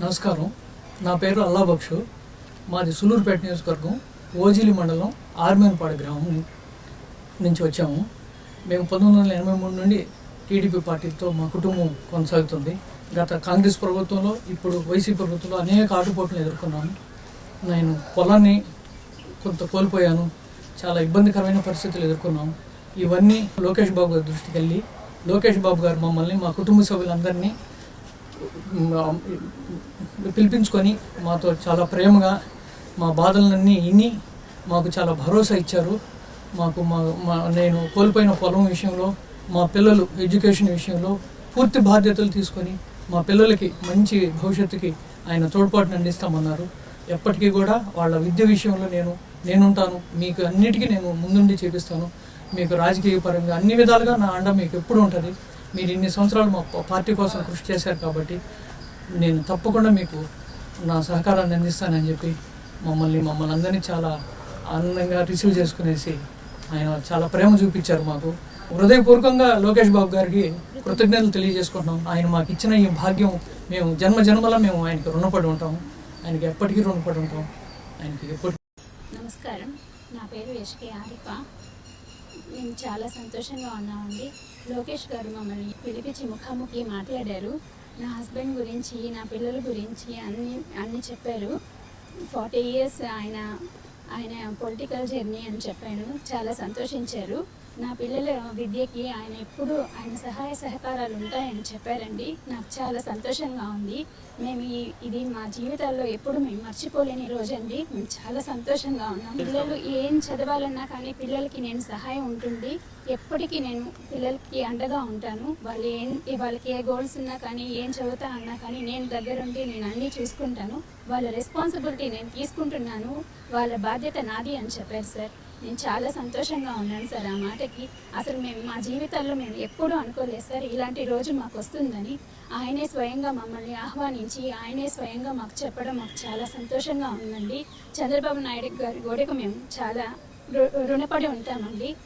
నమస్కారం. నా పేరు అల్లాబక్షు మాది సులూరుపేట నియోజకవర్గం ఓజిలి మండలం ఆర్మేన్పాడ గ్రామం నుంచి వచ్చాము. మేము పంతొమ్మిది వందల ఎనభై మూడు నుండి టీడీపీ పార్టీతో మా కుటుంబం కొనసాగుతుంది. గత కాంగ్రెస్ ప్రభుత్వంలో ఇప్పుడు వైసీపీ ప్రభుత్వంలో అనేక ఆటుపోట్లు ఎదుర్కొన్నాను. నేను పొలాన్ని కొంత కోల్పోయాను. చాలా ఇబ్బందికరమైన పరిస్థితులు ఎదుర్కొన్నాము. ఇవన్నీ లోకేష్ బాబు గారి దృష్టికి వెళ్ళి లోకేష్ బాబు గారు మమ్మల్ని మా కుటుంబ సభ్యులందరినీ పిలిపించుకొని మాతో చాలా ప్రేమగా మా బాధలన్నీ విని మాకు చాలా భరోసా ఇచ్చారు. మాకు మా మా నేను కోల్పోయిన పొలం విషయంలో మా పిల్లలు ఎడ్యుకేషన్ విషయంలో పూర్తి బాధ్యతలు తీసుకొని మా పిల్లలకి మంచి భవిష్యత్తుకి ఆయన తోడ్పాటును అందిస్తామన్నారు. ఎప్పటికీ కూడా వాళ్ళ విద్య విషయంలో నేను నేనుంటాను. మీకు అన్నిటికీ నేను ముందుండి చేపిస్తాను. మీకు రాజకీయ పరంగా అన్ని విధాలుగా నా అండ మీకు ఎప్పుడు ఉంటుంది. మీరు ఇన్ని సంవత్సరాలు మా పార్టీ కోసం కృషి చేశారు కాబట్టి నేను తప్పకుండా మీకు నా సహకారాన్ని అందిస్తానని చెప్పి మమ్మల్ని మమ్మల్ని అందరినీ చాలా ఆనందంగా రిసీవ్ చేసుకునేసి ఆయన చాలా ప్రేమ చూపించారు మాకు. హృదయపూర్వకంగా లోకేష్ బాబు గారికి కృతజ్ఞతలు తెలియజేసుకుంటున్నాం. ఆయన మాకు ఇచ్చిన ఈ భాగ్యం మేము జన్మ జన్మల మేము ఆయనకి రుణపడి ఉంటాం. ఆయనకి ఎప్పటికీ రుణపడి ఉంటాం. ఆయనకి ఎప్పటికీ నమస్కారం. నా పేరు యష్కే ఆరిఫ. మేము చాలా సంతోషంగా ఉన్నామండి. లోకేష్ గారు మమ్మల్ని పిలిపించి ముఖాముఖి మాట్లాడారు. నా హస్బెండ్ గురించి నా పిల్లల గురించి అన్ని అన్ని చెప్పారు. ఫార్టీ ఇయర్స్ ఆయన ఆయన పొలిటికల్ జర్నీ అని చెప్పాను. చాలా సంతోషించారు. నా పిల్లల విద్యకి ఆయన ఎప్పుడు ఆయన సహాయ సహకారాలు ఉంటాయని చెప్పారండి. నాకు చాలా సంతోషంగా ఉంది. మేము ఈ ఇది మా జీవితాల్లో ఎప్పుడు మేము మర్చిపోలేని రోజండి. మేము చాలా సంతోషంగా ఉన్నాం. పిల్లలు ఏం చదవాలన్నా కానీ పిల్లలకి నేను సహాయం ఉంటుంది. ఎప్పటికీ నేను పిల్లలకి అండగా ఉంటాను. వాళ్ళు ఏం వాళ్ళకి ఏ గోల్స్ ఉన్నా కానీ ఏం చదువుతా అన్నా కానీ నేను దగ్గరుండి నేను అన్నీ చూసుకుంటాను. వాళ్ళ రెస్పాన్సిబిలిటీ నేను తీసుకుంటున్నాను. వాళ్ళ బాధ్యత నాది అని చెప్పారు సార్. నేను చాలా సంతోషంగా ఉన్నాను సార్ ఆ మాటకి. అసలు మేము మా జీవితాల్లో మేము ఎప్పుడూ అనుకోలేదు సార్ ఇలాంటి రోజు మాకు వస్తుందని. ఆయనే స్వయంగా మమ్మల్ని ఆహ్వానించి ఆయనే స్వయంగా మాకు చెప్పడం మాకు చాలా సంతోషంగా ఉందండి. చంద్రబాబు నాయుడు గారి గోడకు మేము చాలా రు- రుణపడి ఉంటామండి.